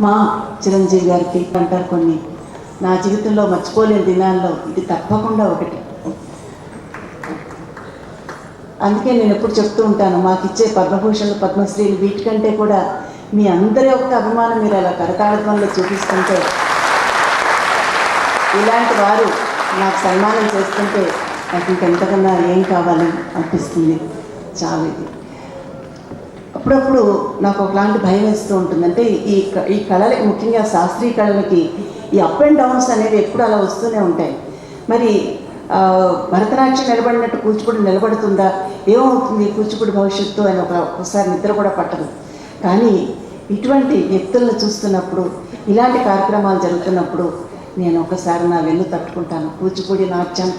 మా చిరంజీవి గారికి అంటారు కొన్ని. నా జీవితంలో మర్చిపోలేని దినాల్లో ఇది తప్పకుండా ఒకటి. అందుకే నేను ఎప్పుడు చెప్తూ ఉంటాను మాకు ఇచ్చే పద్మభూషణలు పద్మశ్రీలు వీటికంటే కూడా మీ అందరి యొక్క అభిమానం మీరు అలా కరతాళత్వంలో చూపిస్తుంటే ఇలాంటి వారు నాకు సన్మానం చేస్తుంటే నాకు ఇంకెంతకన్నా ఏం కావాలి అనిపిస్తుంది. చాలా ఇది. అప్పుడప్పుడు నాకు ఒకలాంటి భయం వేస్తూ ఉంటుంది. అంటే ఈ క- ఈ కళలకి ముఖ్యంగా శాస్త్రీయ కళలకి ఈ అప్ అండ్ డౌన్స్ అనేవి ఎప్పుడు అలా వస్తూనే ఉంటాయి. మరి భరతనాట్యం నిలబడినట్టు కూచిపూడి నిలబడుతుందా? ఏమవుతుంది కూచిపూడి భవిష్యత్తు అని ఒక ఒకసారి నిద్ర కూడా పట్టదు. కానీ ఇటువంటి వ్యక్తులను చూస్తున్నప్పుడు ఇలాంటి కార్యక్రమాలు జరుగుతున్నప్పుడు నేను ఒకసారి నా వెన్ను తట్టుకుంటాను. కూచిపూడి నాట్యం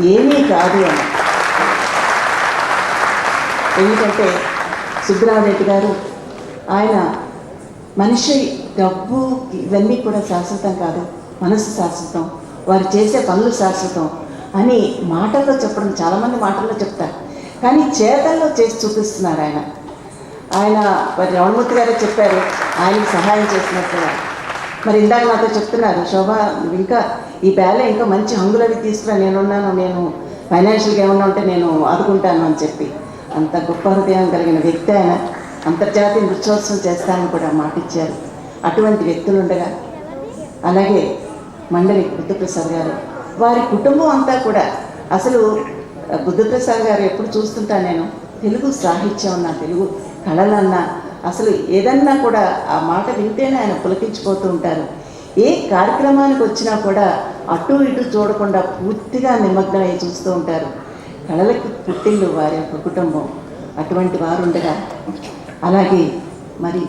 ఏమీ కాదు అని. ఎందుకంటే సుబ్బరామరెడ్డి గారు ఆయన మనిషి డబ్బు ఇవన్నీ కూడా శాశ్వతం కాదు మనసు శాశ్వతం వారు చేసే పనులు శాశ్వతం అని మాటల్లో చెప్పడం చాలామంది మాటల్లో చెప్తారు. కానీ చేతల్లో చేసి చూపిస్తున్నారు ఆయన. ఆయన మరి రమణమూర్తి గారే చెప్పారు ఆయనకి సహాయం చేసినట్టుగా మరి ఇందాక నాతో చెప్తున్నారు శోభ ఇంకా ఈ బ్యాలే ఇంకా మంచి హంగులవి తీసుకురా నేనున్నాను నేను ఫైనాన్షియల్గా ఏమన్నా ఉంటే నేను ఆదుకుంటాను అని చెప్పి. అంత గొప్ప హృదయం కలిగిన వ్యక్తి ఆయన. అంతర్జాతీయ నృత్యోత్సవం చేస్తానని కూడా మాటిచ్చారు. అటువంటి వ్యక్తులు ఉండగా అలాగే మండలి బుద్ధప్రసాద్ గారు. వారి కుటుంబం అంతా కూడా అసలు బుద్ధప్రసాద్ గారు ఎప్పుడు చూస్తుంటాను నేను తెలుగు సాహిత్యం అన్నా తెలుగు కళలన్నా అసలు ఏదన్నా కూడా ఆ మాట వింటేనే ఆయన పులకించిపోతూ ఉంటారు. ఏ కార్యక్రమానికి వచ్చినా కూడా అటు ఇటు చూడకుండా పూర్తిగా నిమగ్నమై చూస్తూ ఉంటారు. కళలకి పుట్టిండు వారి యొక్క కుటుంబం అటువంటి వారు ఉండగా అలాగే మరి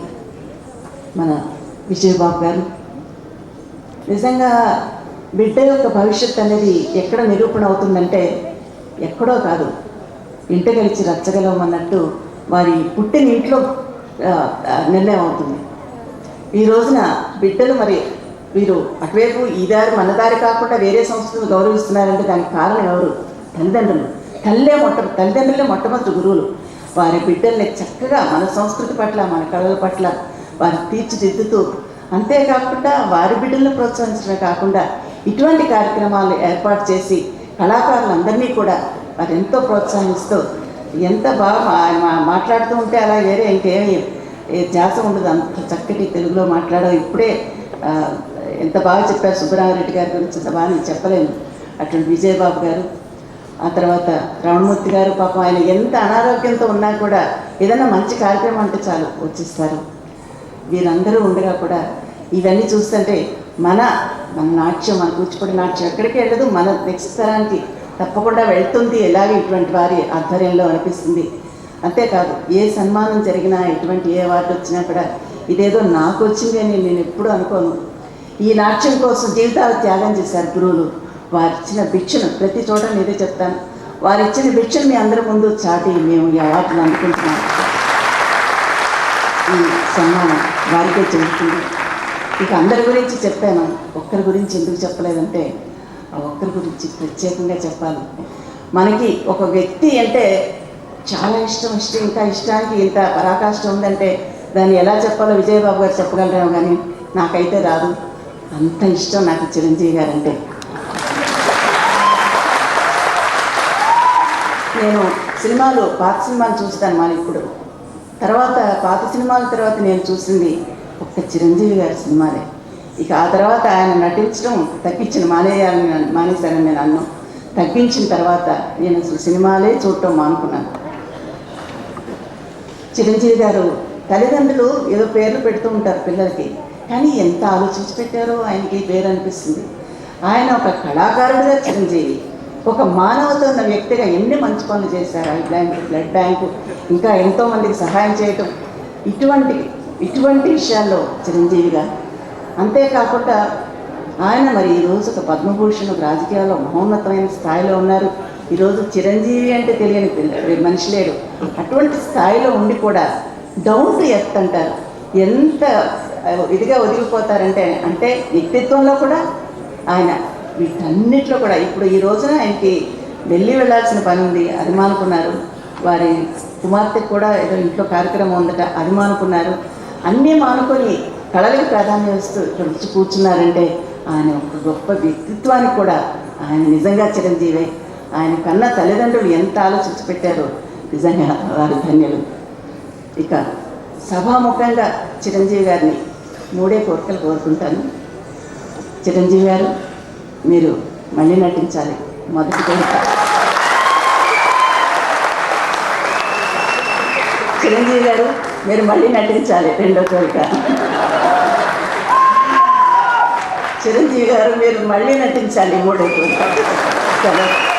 మన విజయబాబు గారు. నిజంగా బిడ్డ యొక్క భవిష్యత్ అనేది ఎక్కడ నిరూపణ అవుతుందంటే ఎక్కడో కాదు. ఇంట కలిసి రచ్చగలమన్నట్టు వారి పుట్టిన ఇంట్లో నిర్ణయం అవుతుంది. ఈ రోజున బిడ్డలు మరి వీరు అటువైపు ఈ దారి మన దారి కాకుండా వేరే సంస్థలు గౌరవిస్తున్నారంటే దానికి కారణం ఎవరు? తల్లిదండ్రులు. తల్లే మొట్ట తల్లిదండ్రులే మొట్టమొదటి గురువులు. వారి బిడ్డల్ని చక్కగా మన సంస్కృతి పట్ల మన కళల పట్ల వారు తీర్చిదిద్దుతూ అంతేకాకుండా వారి బిడ్డలను ప్రోత్సహించడమే కాకుండా ఇటువంటి కార్యక్రమాలు ఏర్పాటు చేసి కళాకారులందరినీ కూడా వారు ఎంతో ప్రోత్సహిస్తూ ఎంత బాగా మా- మాట్లాడుతూ ఉంటే అలా వేరే ఇంకేమి ఏ ధ్యాస ఉండదు. అంత చక్కటి తెలుగులో మాట్లాడడం ఇప్పుడే ఎంత బాగా చెప్పారు సుబ్బరామరెడ్డి గారి గురించి అంత బాగా నేను చెప్పలేను. అటువంటి విజయబాబు గారు ఆ తర్వాత రమణమూర్తి గారు పాపం ఆయన ఎంత అనారోగ్యంతో ఉన్నా కూడా ఏదైనా మంచి కార్యక్రమం అంటే చాలు వచ్చిస్తారు. వీరందరూ ఉండగా కూడా ఇవన్నీ చూస్తుంటే మన మన నాట్యం మన కూచిపూడి నాట్యం ఎక్కడికి వెళ్ళదు మన నెక్స్ట్ తరానికి తప్పకుండా వెళ్తుంది ఎలాగే ఇటువంటి వారి ఆధ్వర్యంలో అనిపిస్తుంది. అంతేకాదు ఏ సన్మానం జరిగినా ఎటువంటి ఏ అవార్డు వచ్చినా కూడా ఇదేదో నాకు వచ్చింది అని నేను ఎప్పుడూ అనుకోను. ఈ నాట్యం కోసం జీవితాలు త్యాగం చేశారు గురువులు. వారు ఇచ్చిన భిక్షను ప్రతి చోట నేనే చెప్తాను. వారు ఇచ్చిన భిక్షను మీ అందరి ముందు చాటి మేము ఈ అవార్డులు అందుకుంటున్నాం. ఈ సన్మానం వారికే చెబుతుంది. ఇక అందరి గురించి చెప్పాను. ఒక్కరి గురించి ఎందుకు చెప్పలేదంటే ఆ ఒక్కరి గురించి ప్రత్యేకంగా చెప్పాలి. మనకి ఒక వ్యక్తి అంటే చాలా ఇష్టం ఇష్టం ఇంకా ఇష్టానికి ఇంత పరాకాష్ట ఉందంటే దాన్ని ఎలా చెప్పాలో విజయబాబు గారు చెప్పగలరేమో కానీ నాకైతే రాదు. అంత ఇష్టం నాకు చిరంజీవి గారు అంటే సినిమాలు పాత సినిమాలు చూస్తాను మన ఇప్పుడు. తర్వాత పాత సినిమాల తర్వాత నేను చూసింది ఒక్క చిరంజీవి గారి సినిమాలే. ఇక ఆ తర్వాత ఆయన నటించడం తగ్గించిన మానేయాలని నేను- మానేశానని నేను అన్నం. తగ్గించిన తర్వాత నేను అసలు సినిమాలే చూడటం మానుకున్నాను. చిరంజీవి గారు తల్లిదండ్రులు ఏదో పేర్లు పెడుతూ ఉంటారు పిల్లలకి. కానీ ఎంత ఆలోచించి పెట్టారో ఆయనకి పేరు అనిపిస్తుంది. ఆయన ఒక కళాకారుడిగా చిరంజీవి. ఒక మానవతో ఉన్న వ్యక్తిగా ఎన్ని మంచి పనులు చేశారు? ఐ బ్యాంక్ బ్లడ్ బ్యాంకు ఇంకా ఎంతోమందికి సహాయం చేయటం. ఇటువంటి ఇటువంటి విషయాల్లో చిరంజీవిగా అంతేకాకుండా ఆయన మరి ఈరోజు ఒక పద్మభూషణ్ రాజకీయాల్లో మహోన్నతమైన స్థాయిలో ఉన్నారు. ఈరోజు చిరంజీవి అంటే తెలియని మనిషి లేడు. అటువంటి స్థాయిలో ఉండి కూడా డౌన్ టు ఎర్త్ అంటారు. ఎంత ఇదిగా ఒదిగిపోతారంటే అంటే వ్యక్తిత్వంలో కూడా ఆయన వీటన్నిటిలో కూడా ఇప్పుడు ఈ రోజున ఆయనకి ఢిల్లీ వెళ్ళాల్సిన పని ఉంది అది మానుకున్నారు వారి కుమార్తెకు కూడా ఏదో ఇంట్లో కార్యక్రమం ఉందట అది మానుకున్నారు అన్నీ మానుకొని కళలకు ప్రాధాన్యం ఇస్తూ ఇక్కడ వచ్చి కూర్చున్నారంటే ఆయన ఒక గొప్ప వ్యక్తిత్వానికి కూడా ఆయన నిజంగా చిరంజీవే. ఆయన కన్న తల్లిదండ్రులు ఎంత ఆలోచించి పెట్టారో నిజంగా వారి ధన్యులు. ఇక సభాముఖంగా చిరంజీవి గారిని మూడే కోరికలు కోరుకుంటాను. చిరంజీవి గారు మీరు మళ్ళీ నటించాలి. మొదటి కోరిక. చిరంజీవి గారు మీరు మళ్ళీ నటించాలి. రెండో కోరిక. చిరంజీవి గారు మీరు మళ్ళీ నటించాలి. మూడో కోరిక.